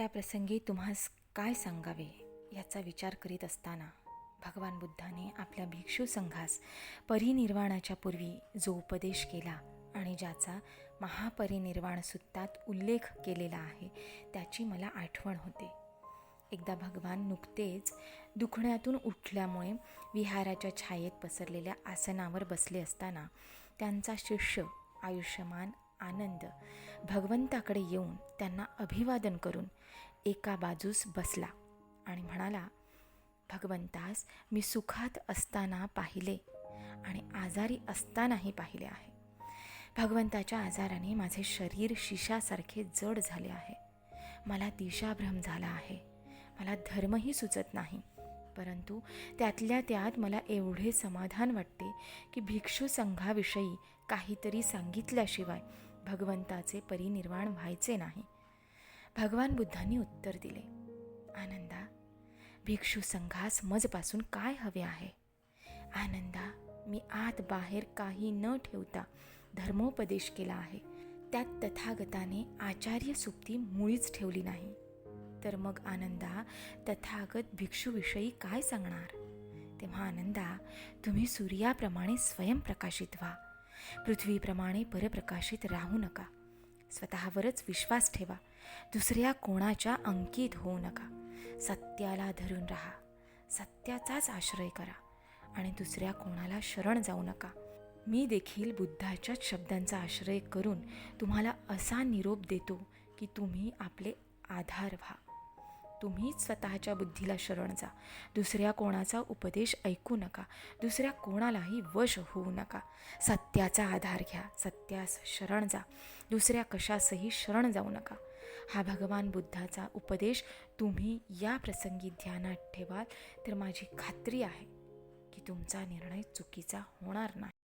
या प्रसंगी तुम्हास काय सांगावे याचा विचार करीत असताना भगवान बुद्धाने आपल्या भिक्षू संघास परिनिर्वाणाच्या पूर्वी जो उपदेश केला आणि ज्याचा महापरिनिर्वाण सुत्तात उल्लेख केलेला आहे त्याची मला आठवण होते. एकदा भगवान नुकतेच दुखण्यातून उठल्यामुळे विहाराच्या छायेत पसरलेल्या आसनावर बसले असताना त्यांचा शिष्य आयुष्यमान आनंद. भगवंताकडे येऊन त्यांना अभिवादन करून एका बाजूस बसला आणि म्हणाला भगवंतास मी सुखात असताना पाहिले आणि आजारी असतानाही पाहिले आहे. भगवंताच्या आजाराने माझे शरीर शिशासारखे जड झाले आहे. मला दिशाभ्रम झाला आहे. मला धर्मही सुचत नाही. परंतु त्यातल्या त्यात मला एवढे समाधान वाटते की भिक्षू संघाविषयी काहीतरी सांगितल्याशिवाय भगवंताचे परिनिर्वाण व्हायचे नाही. भगवान बुद्धांनी उत्तर दिले आनंदा भिक्षू संघास मजपासून काय हवे आहे? आनंदा मी आत बाहेर काही न ठेवता धर्मोपदेश केला आहे. त्यात तथागताने आचार्य सुप्ती मुळीच ठेवली नाही. तर मग आनंदा तथागत भिक्षूविषयी काय सांगणार? तेव्हा आनंदा तुम्ही सूर्याप्रमाणे स्वयंप्रकाशित व्हा. पृथ्वीप्रमाणे परप्रकाशित राहू नका. स्वतःवरच विश्वास ठेवा. दुसऱ्या कोणाच्या अंकित होऊ नका. सत्याला धरून राहा. सत्याचाच आश्रय करा. आणि दुसऱ्या कोणाला शरण जाऊ नका. मी देखील बुद्धाच्याच शब्दांचा आश्रय करून तुम्हाला असा निरोप देतो की तुम्ही आपले आधार व्हा. तुम्हीच स्वतःच्या बुद्धीला शरण जा. दुसऱ्या कोणाचा उपदेश ऐकू नका. दुसऱ्या कोणालाही वश होऊ नका. सत्याचा आधार घ्या. सत्यास शरण जा. दुसऱ्या कशासही शरण जाऊ नका. हा भगवान बुद्धाचा उपदेश तुम्ही या प्रसंगी ध्यानात ठेवाल तर माझी खात्री आहे की तुमचा निर्णय चुकीचा होणार नाही.